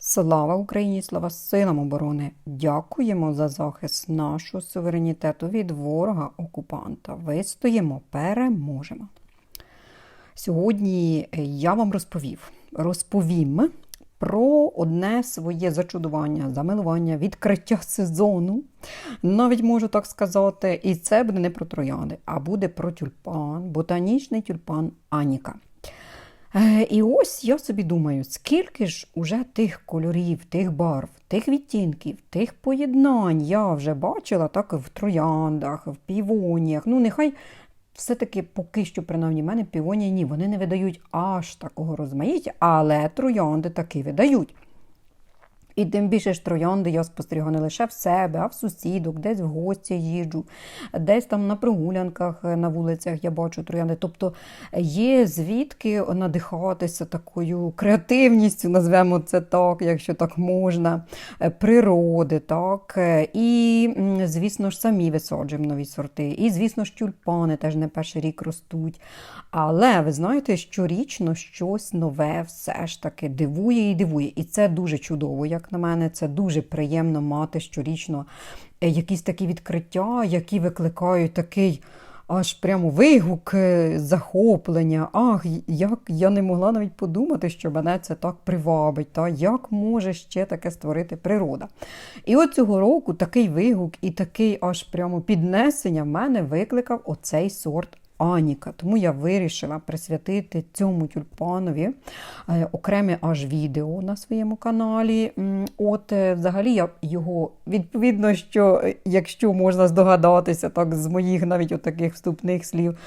Слава Україні! Слава силам оборони! Дякуємо за захист нашого суверенітету від ворога окупанта. Вистоїмо, переможемо. Сьогодні я вам розповів, розповім про одне своє зачудування, замилування, відкриття сезону. Навіть можу так сказати, і це буде не про троянди, а буде про тюльпан, ботанічний тюльпан Аніка. Е, І ось я собі думаю, скільки ж уже тих кольорів, тих барв, тих відтінків, тих поєднань я вже бачила так в трояндах, в півоніях. Ну, нехай все-таки поки що, принаймні, мене півонії ні, вони не видають аж такого розмаїття, але троянди таки видають. І тим більше ж троянди я спостерігаю не лише в себе, а в сусідок, десь в гості їжджу, десь там на прогулянках на вулицях я бачу троянди. Тобто є звідки надихатися такою креативністю, назвемо це так, якщо так можна, е, природи, так. е, І, звісно ж, самі висаджуємо нові сорти. І, звісно ж, тюльпани теж не перший рік ростуть. Але ви знаєте, щорічно щось нове все ж таки дивує і дивує. І це дуже чудово, як на мене. Це дуже приємно мати щорічно е, якісь такі відкриття, які викликають такий. Аж прямо вигук е, захоплення. Ах, як я не могла навіть подумати, що мене це так привабить. Та як може ще таке створити природа? І от цього року такий вигук і такий аж прямо піднесення в мене викликав оцей сорт Аніка. Тому я вирішила присвятити цьому тюльпанові е, окреме аж відео на своєму каналі. От, е, взагалі, я його відповідно, що е, якщо можна здогадатися, так з моїх навіть отаких вступних слів,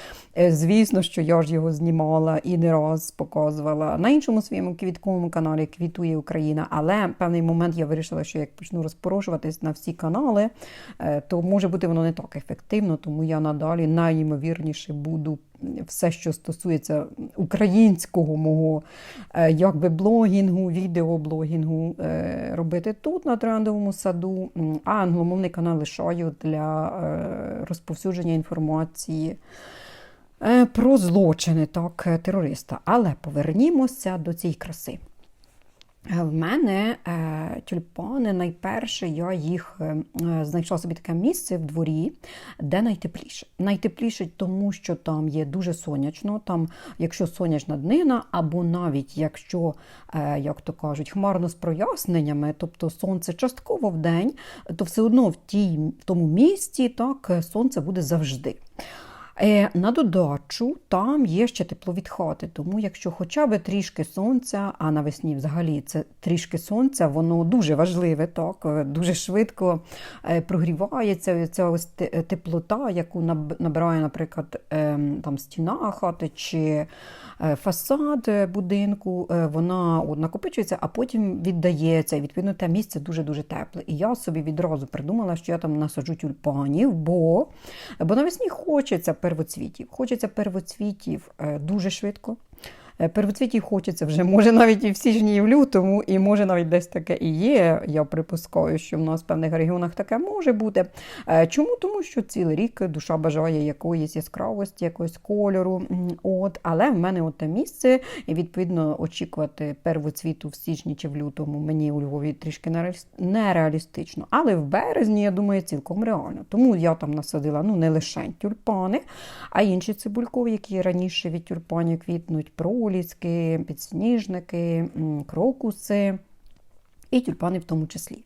звісно, що я ж його знімала і не раз показувала на іншому своєму квітковому каналі Квітує Україна. Але в певний момент я вирішила, що як почну розпорошуватись на всі канали, то може бути воно не так ефективно, тому я надалі найімовірніше буду все, що стосується українського мого е, якби блогінгу, відеоблогінгу е, робити тут, на трендовому саду, а англомовний канал лишаю для е, розповсюдження інформації. Про злочини так, терориста. Але повернімося до цієї краси. Е, В мене е, тюльпани найперше я їх е, знайшла собі таке місце в дворі, де найтепліше. Найтепліше, тому що там є дуже сонячно. Там, якщо сонячна днина, або навіть якщо, як то кажуть, хмарно з проясненнями, тобто сонце частково в день, то все одно в тій, в тому місці так, сонце буде завжди. Е, На додачу там є ще тепло від хати, тому якщо хоча б трішки сонця, а навесні взагалі це трішки сонця, воно дуже важливе, так, е, дуже швидко е, прогрівається ця ось теплота, яку набирає, наприклад, ем, там стіна хати чи фасад будинку, вона накопичується, а потім віддається. І відповідно те місце дуже-дуже тепле. І я собі відразу придумала, що я там насаджу тюльпанів, бо, бо навесні хочеться первоцвітів. Хочеться первоцвітів е, дуже швидко. Е, Первоцвітів хочеться вже, може навіть і в січні, і в лютому, і може навіть десь таке і є. Я припускаю, що в нас в певних регіонах таке може бути. Е, Чому? Тому що цілий рік душа бажає якоїсь яскравості, якогось кольору. От, але в мене от те місце, і відповідно очікувати первоцвіту в січні чи в лютому мені у Львові трішки нереаліс- нереалістично. Але в березні, я думаю, цілком реально. Тому я там насадила ну, не лише тюльпани, а інші цибулькові, які раніше від тюльпанів квітнуть, проліски, підсніжники, крокуси. І тюльпани в тому числі.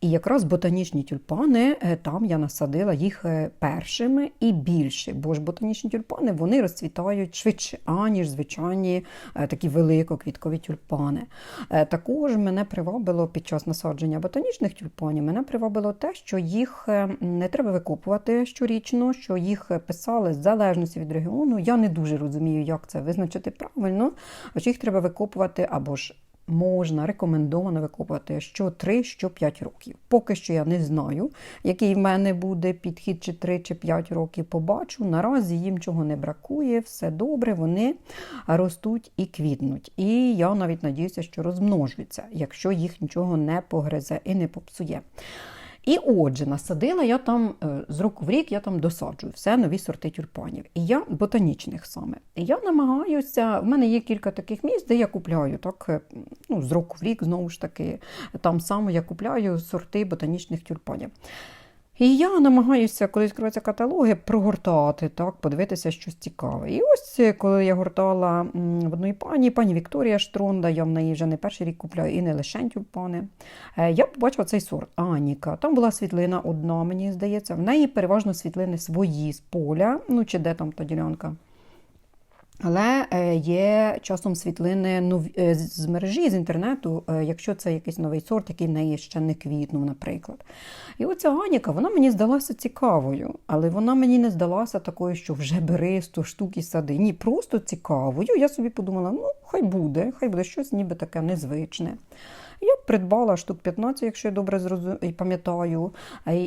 І якраз ботанічні тюльпани, е, там я насадила їх е, першими і більше, бо ж ботанічні тюльпани вони розцвітають швидше, аніж звичайні е, такі великоквіткові тюльпани. Також мене привабило під час насадження ботанічних тюльпанів, мене привабило те, що їх не треба викопувати щорічно, що їх писали в залежності від регіону. Я не дуже розумію, як це визначити правильно, чи їх треба викопувати або ж можна рекомендовано викопувати що 3, що 5 років. Поки що я не знаю, який в мене буде підхід чи 3 чи 5 років. Побачу. Наразі їм чого не бракує, все добре, вони ростуть і квітнуть. І я навіть надіюся, що розмножуються, якщо їх нічого не погризе і не попсує. І отже, насадила я там е, з року в рік я там досаджую все нові сорти тюльпанів. І я ботанічних саме. І я намагаюся, в мене є кілька таких місць, де я купляю так, е, ну, з року в рік, знову ж таки, там саме я купляю сорти ботанічних тюльпанів. І я намагаюся, коли відкриваються каталоги, прогортати, так, подивитися щось цікаве. І ось е, коли я гортала в одної пані, пані Вікторія Штронда, я в неї вже не перший рік купляю і не лише тюльпани. е, Я побачила цей сорт Аніка. Там була світлина одна, мені здається. В неї переважно світлини свої з поля, ну чи де там та ділянка. Але е, є часом світлини е, з мережі, з інтернету, е, якщо це якийсь новий сорт, який в неї ще не квітнув, наприклад. І оця Аніка, вона мені здалася цікавою, але вона мені не здалася такою, що вже бери 100 штук і сади. Ні, просто цікавою. Я собі подумала, ну, хай буде, хай буде щось ніби таке незвичне. Я придбала штук 15, якщо я добре зрозу... і пам'ятаю,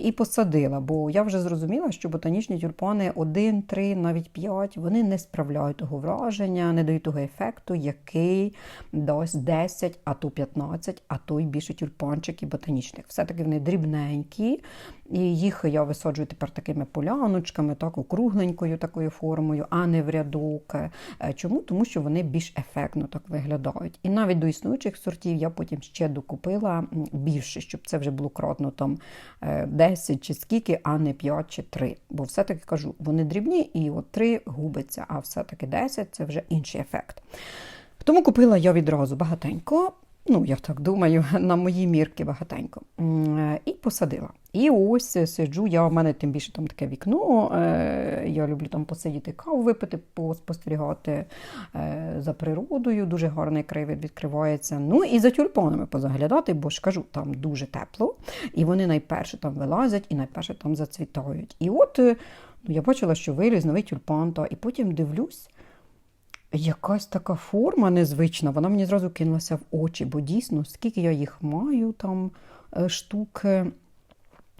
і посадила, бо я вже зрозуміла, що ботанічні тюльпани 1, 3, навіть 5, вони не справляють того враження, не дають того ефекту, який дасть 10, а то 15, а то й більше тюльпанчиків ботанічних. Все-таки вони дрібненькі, і їх я висаджую тепер такими поляночками, так, округленькою такою формою, а не в рядок. Е, Чому? Тому що вони більш ефектно так виглядають. І навіть до існуючих сортів я потім ще докупила більше, щоб це вже було кротно там е, 10 чи скільки, а не 5 чи 3. Бо все-таки кажу, вони дрібні, і от 3 губиться, а все-таки 10 це вже інший ефект. Тому купила я відразу багатенько. Ну, я так думаю, на мої мірки багатенько. Е, І посадила. І ось е, сиджу, я в мене тим більше там таке вікно. е, Я люблю там посидіти каву випити, поспостерігати за природою. Дуже гарний краєвид відкривається. Ну і за тюльпанами позаглядати, бо ж кажу, там дуже тепло, і вони найперше там вилазять і найперше там зацвітають. І от ну, я бачила, що виліз новий тюльпан, та, і потім дивлюсь. Якась така форма незвична, вона мені зразу кинулася в очі, бо дійсно, скільки я їх маю, там е, штук, е,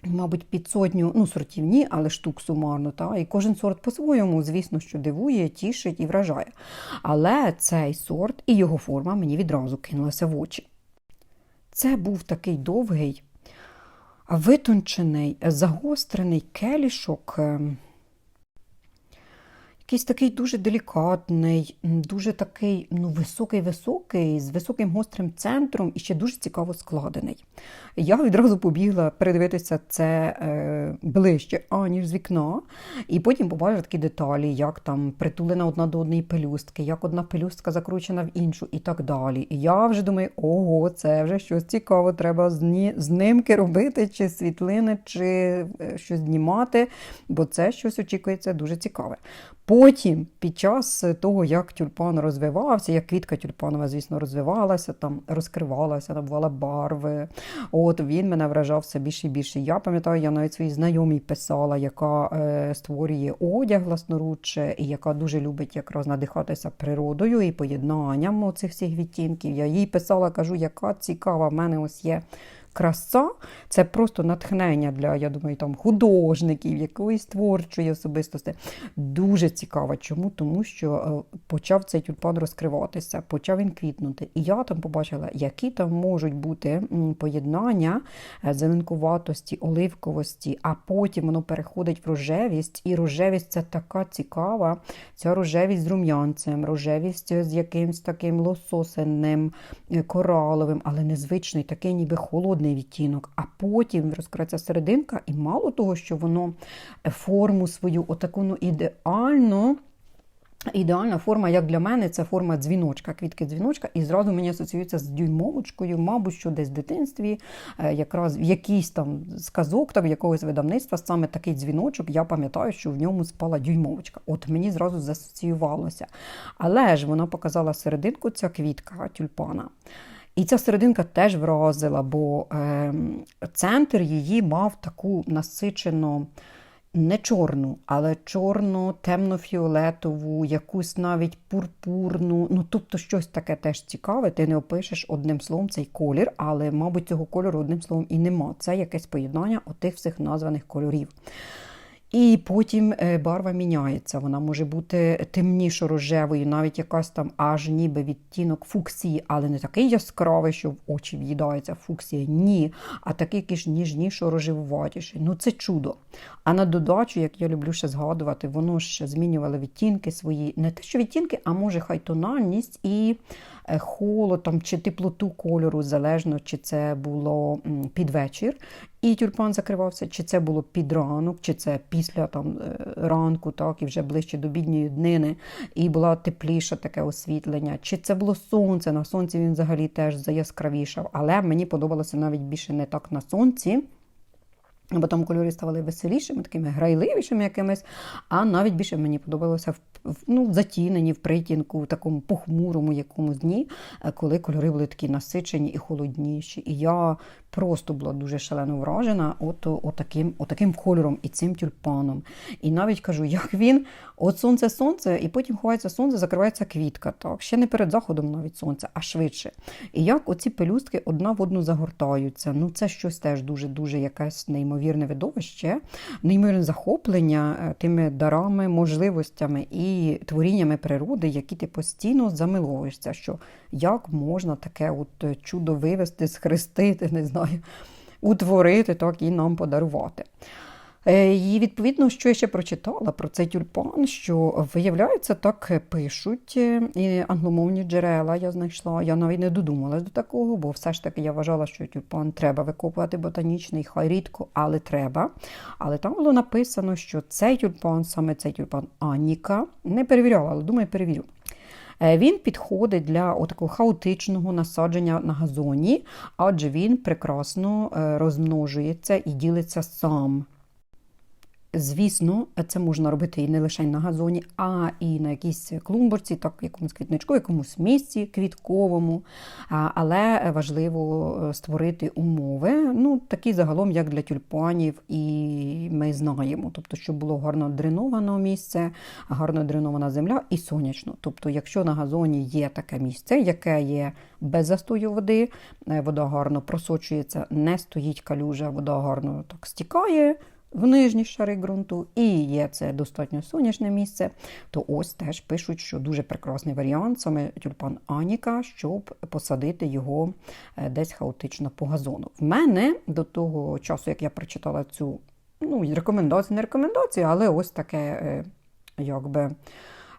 мабуть, під сотню, ну, сортів ні, але штук сумарно. Та? І кожен сорт по-своєму, звісно, що дивує, тішить і вражає. Але цей сорт і його форма мені відразу кинулася в очі. Це був такий довгий, витончений, загострений келішок. Якийсь такий дуже делікатний, дуже такий ну, високий-високий, з високим гострим центром і ще дуже цікаво складений. Я відразу побігла передивитися це е, ближче, аніж з вікна, і потім побачила такі деталі, як там притулена одна до одної пелюстки, як одна пелюстка закручена в іншу і так далі. І я вже думаю, ого, це вже щось цікаво, треба знимки робити, чи світлини, чи е, щось знімати, бо це щось очікується дуже цікаве. Потім, під час того, як тюльпан розвивався, як квітка тюльпанова, звісно, розвивалася, там розкривалася, набувала барви. От він мене вражав все більше і більше. Я пам'ятаю, я навіть своїй знайомій писала, яка е, створює одяг власноруче і яка дуже любить якраз надихатися природою і поєднанням цих всіх відтінків. Я їй писала, кажу, яка цікава, в мене ось є. Краса це просто натхнення для, я думаю, там художників, якоїсь творчої особистості. Дуже цікаво. Чому? Тому що е, почав цей тюльпан розкриватися, почав він квітнути. І я там побачила, які там можуть бути поєднання е, зеленкуватості, оливковості, а потім воно переходить в рожевість. І рожевість це така цікава. Ця рожевість з рум'янцем, рожевість з якимсь таким лососенним, е, кораловим, але незвичний, такий ніби холодний відтінок. А потім розкриється серединка, і мало того, що воно е, форму свою отаку ну, ідеально. Ідеальна форма, як для мене, це форма дзвіночка, квітки дзвіночка, і зразу мені асоціюється з дюймовочкою, мабуть, що десь в дитинстві, е, якраз в якийсь там сказок, там якогось видавництва, саме такий дзвіночок, я пам'ятаю, що в ньому спала дюймовочка. От мені зразу засоціювалося. Але ж вона показала серединку, ця квітка тюльпана. І ця серединка теж вразила, бо е, центр її мав таку насичену не чорну, але чорну, темно-фіолетову, якусь навіть пурпурну. Ну, тобто щось таке теж цікаве. Ти не опишеш одним словом цей колір, але, мабуть, цього кольору одним словом і нема. Це якесь поєднання отих всіх названих кольорів. І потім е, барва міняється. Вона може бути темніше рожевою, навіть якась там аж ніби відтінок фуксії, але не такий яскравий, що в очі в'їдається фуксія. Ні. А такий якийсь ніжніше рожевуватіший. Ну це чудо. А на додачу, як я люблю ще згадувати, воно ще змінювало відтінки свої. Не те, що відтінки, а може хай тональність і е, холод там, чи теплоту кольору, залежно, чи це було під вечір. І тюльпан закривався, чи це було під ранок, чи це після там е, ранку, так, і вже ближче до бідньої днини, і була тепліше таке освітлення, чи це було сонце. На сонці він взагалі теж заяскравішав. Але мені подобалося навіть більше не так на сонці. Бо там кольори ставали веселішими, такими грайливішими якимись, а навіть більше мені подобалося в, ну, в затіненні, в притінку, в такому похмурому якомусь дні, е, коли кольори були такі насичені і холодніші. І я просто була дуже шалено вражена от, отаким, отаким кольором і цим тюльпаном. І навіть кажу, як він, от сонце, сонце, і потім ховається сонце, закривається квітка. Так, ще не перед заходом навіть сонце, а швидше. І як оці пелюстки одна в одну загортаються. Ну, це щось теж дуже-дуже якесь неймовірне видовище, неймовірне захоплення е, тими дарами, можливостями і творіннями природи, які ти постійно замиловуєшся. Що як можна таке от е, чудо вивести, схрестити, не знаю, утворити, так і нам подарувати. Е, І відповідно, що я ще прочитала про цей тюльпан, що виявляється, так пишуть е, і англомовні джерела. Я знайшла. Я навіть не додумалась до такого, бо все ж таки я вважала, що тюльпан треба викопувати ботанічний, хай рідко, але треба. Але там було написано, що цей тюльпан, саме цей тюльпан Аніка, не перевіряла, але думаю, перевірю. Е, Він підходить для такого хаотичного насадження на газоні, адже він прекрасно е, розмножується і ділиться сам. Звісно, це можна робити і не лише на газоні, а і на якійсь клумборці, так якомусь квітничку, якомусь місці квітковому. Але важливо е, створити умови, ну такі загалом, як для тюльпанів, і ми знаємо. Тобто, щоб було гарно дреноване місце, гарно дренована земля і сонячно. Тобто, якщо на газоні є таке місце, яке є без застою води, е, вода гарно просочується, не стоїть калюжа, вода гарно так стікає в нижні шари ґрунту, і є це достатньо сонячне місце, то ось теж пишуть, що дуже прекрасний варіант, саме тюльпан Аніка, щоб посадити його е, десь хаотично по газону. В мене до того часу, як я прочитала цю ну, рекомендацію, не рекомендацію, але ось таке, е, якби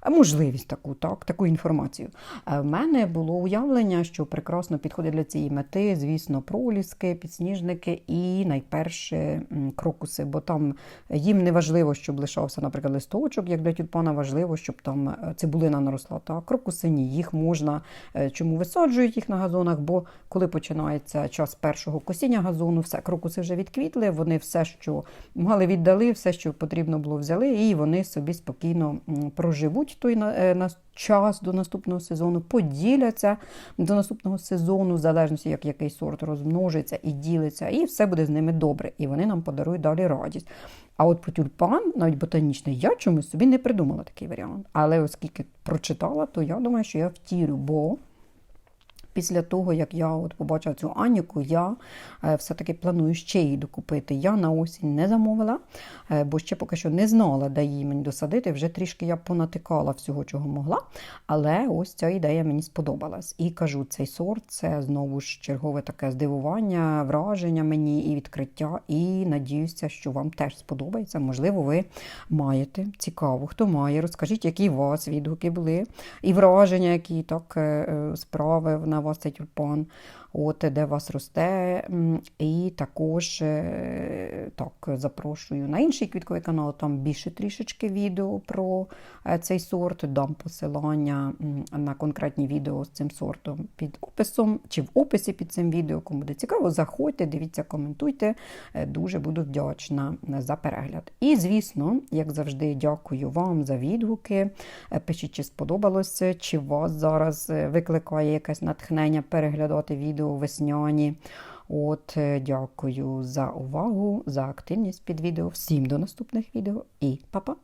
можливість таку, так, таку інформацію. Е, в мене було уявлення, що прекрасно підходить для цієї мети, звісно, проліски, підсніжники і найперше крокуси, бо там їм не важливо, щоб лишався, наприклад, листочок, як для тюльпана, важливо, щоб там е, цибулина наросла. Так, крокуси ні, їх можна, е, чому висаджують їх на газонах, бо коли починається час першого косіння газону, все, крокуси вже відквітли, вони все, що мали віддали, все, що потрібно було, взяли, і вони собі спокійно проживуть той на, на час до наступного сезону, поділяться до наступного сезону, в залежності, як який сорт розмножиться і ділиться, і все буде з ними добре. І вони нам подарують далі радість. А от про тюльпан, навіть ботанічний, я чомусь собі не придумала такий варіант. Але оскільки прочитала, то я думаю, що я втірю, бо. Після того, як я от побачила цю Аніку, я е, все-таки планую ще її докупити. Я на осінь не замовила, е, бо ще поки що не знала, де її мені досадити. Вже трішки я понатикала всього, чого могла. Але ось ця ідея мені сподобалась. І кажу, цей сорт це знову ж чергове таке здивування, враження мені і відкриття. І надіюся, що вам теж сподобається. Можливо, ви маєте цікаво, хто має. Розкажіть, які у вас відгуки були, і враження, які так е, справи на вас цей тюльпан, от де вас росте. І також е, так, запрошую на інший квітковий канал, там більше трішечки відео про е, цей сорт. Дам посилання на конкретні відео з цим сортом під описом чи в описі під цим відео. Кому буде цікаво, заходьте, дивіться, коментуйте. Е, дуже буду вдячна за перегляд. І, звісно, як завжди, дякую вам за відгуки. Пишіть, чи сподобалося, чи вас зараз викликає якесь натхнення переглядати відео весняні. От, Дякую за увагу, за активність під відео. Всім до наступних відео і па-па!